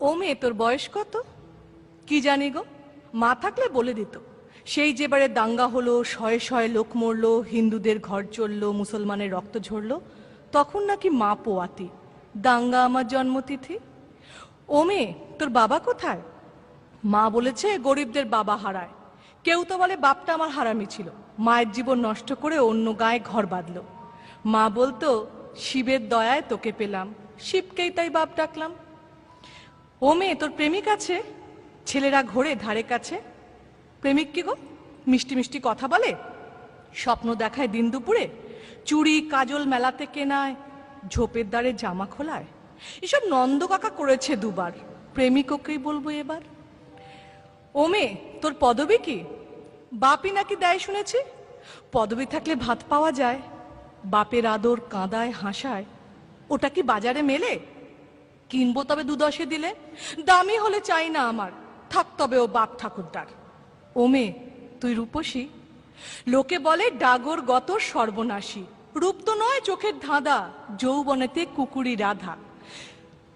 ও মেয়ে, তোর বয়স কত? কি জানি গো, মা থাকলে বলে দিত। সেই যেবারে দাঙ্গা হলো, শয়ে শয়ে লোক মরল, হিন্দুদের ঘর চলল, মুসলমানের রক্ত ঝরলো, তখন নাকি মা পোয়াতি। দাঙ্গা আমার জন্মতিথি। ও মেয়ে, তোর বাবা কোথায়? মা বলেছে, গরিবদের বাবা হারায়। কেউ তো বলে, বাপটা আমার হারামি ছিল। মায়ের জীবন নষ্ট করে অন্য গায়ে ঘর বাঁধলো। মা বলতো, শিবের দয়ায় তোকে পেলাম। শিবকেই তাই বাপ ডাকলাম। ও মেয়ে তোর প্রেমিক আছে? ছেলেরা ঘোরে ধারে কাছে? প্রেমিক কি গো? মিষ্টি মিষ্টি কথা বলে? স্বপ্ন দেখায় দিন দুপুরে? চুড়ি কাজল মেলাতে কেনায়? ঝোপের দ্বারে জামা খোলায়? এসব নন্দ কাকা করেছে দুবার। প্রেমিক ওকেই বলব এবার। ও মেয়ে তোর পদবি কি? বাপই নাকি দেয় শুনেছি? পদবি থাকলে ভাত পাওয়া যায়। বাপের আদর কাঁদায়, হাসায়। ওটা কি বাজারে মেলে? কিনবো তবে দুদশে দিলে? দামি হলে চাই না আমার। থাক তবে ও বাপ ঠাকুরদার। ও মেয়ে তুই রূপসী? লোকে বলে ডাগর গত সর্বনাশী। রূপ তো নয় চোখের ধাঁধা, যৌবনেতে কুকুরি রাধা।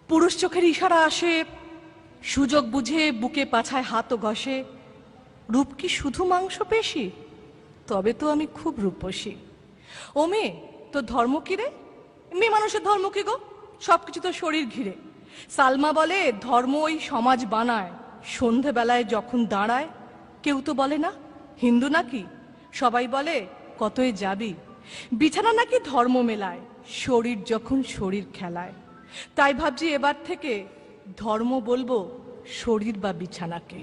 পুরুষ চোখের ইশারা আসে, সুযোগ বুঝে বুকে পাছায় হাত ও ঘষে। রূপ কি শুধু মাংস পেশি তবে তো আমি খুব রূপসী। ও মেয়ে তোর ধর্ম কি রে? মেয়ে মানুষের ধর্ম কি গো? সবকিছু তো শরীর ঘিরে। সালমা বলে, ধর্ম ওই সমাজ বানায়। সন্ধেবেলায় যখন দাঁড়ায়, কেউ তো বলে না, হিন্দু নাকি? সবাই বলে, কতই যাবি? বিছানা নাকি ধর্ম মেলায়, শরীর যখন শরীর খেলায়। তাই ভাবছি এবার থেকে ধর্ম বলব শরীর বা বিছানাকে।